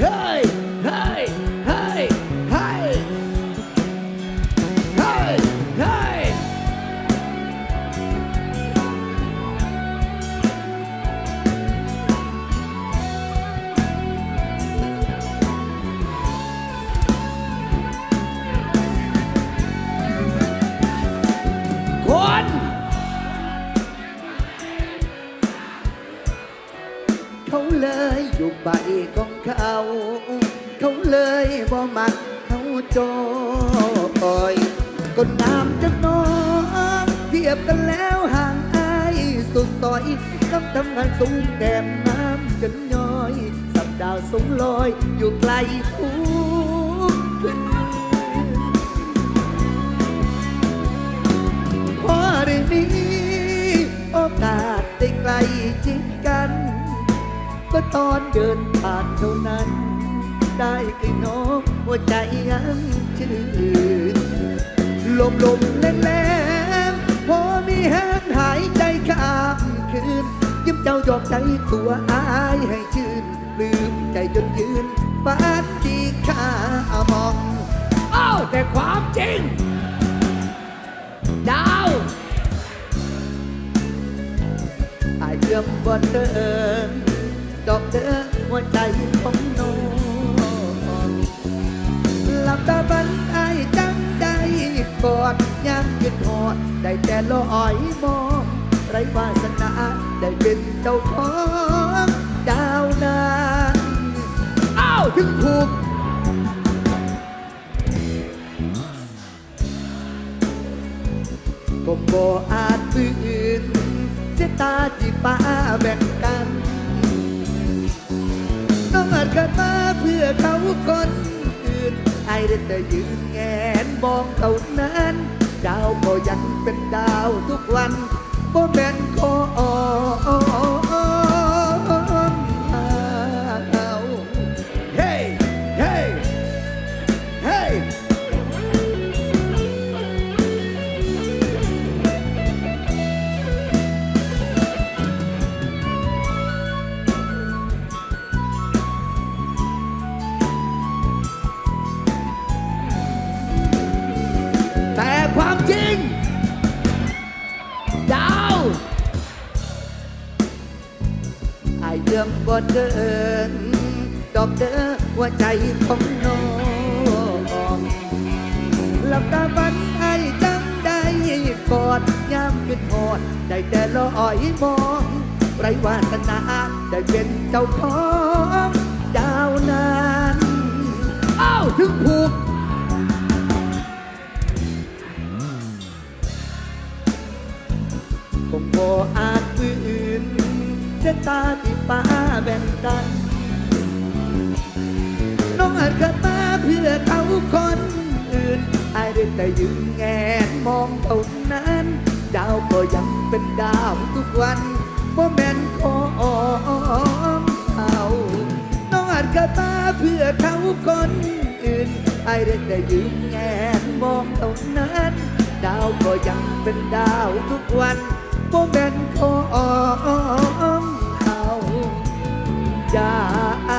เฮ้ยเฮ้ยเฮ้ยเฮ้ย เขา เขาเลยบ่มักเขาจอยก็น้ำจะน้องเทียบกันแล้วห่างอายสุดซอยน้ำทำงานสูงแก้มน้ำจนย้อย สับดาวสูงลอยอยู่ไกลทุกคืนพอได้มีโอกาสได้ใกล้ชิดกันก็ ตอนเดินผ่านเท่านั้น ได้กลิ่นน้องหัวใจยังชื่นลมลมแรงแรงพอมีแห้งหายใจข้ามคืน ยิ้มเจ้ายอมใจตัวอายให้ชื่น ลืมใจจนยืนฝันที่ข้ามองเอ้าแต่ความจริง ดาวอายเชื่อมบ่เดินดอกเดินหัวใจของน้องหลับตาบันอายจังได้กอดยามคิดหอด ได้แต่ลอยมอง ไรวาสนาได้เป็นเจ้าของดาวนานเอ้าถึงถูกก็บ่อาจตื่นเจตาที่ป้าแบ่งกันาจเกิดมาเพื่อเขาคนอื่นไอ้ได้แต่ยืนแงนมองเท่านั้น ดาวก็ยังเป็นดาวทุกวันบ่แม่นขอเอา ลื่อมบ่เดิน ดอกเด้อว่าใจของน้องหลับตาฝันไอ้จำได้กอดยามเป็นหอด ได้แต่ลอยมอง ไรวาสนาได้เป็นเจ้าของ ตาที่ป้าแบ่งกัน น้องอาจเกิดมาเพื่อเขาคนอื่นอายได้แต่ยืนแงนมองเท่านั้น ดาวก็ยังเป็นดาวทุกวันบ่แม่นของเขาน้องอาจเกิดมาเพื่อเขาคนอื่นอายได้แต่ยืนแงนมองเท่านั้น ดาวก็ยังเป็นดาวทุกวันบ่แม่นของ จาก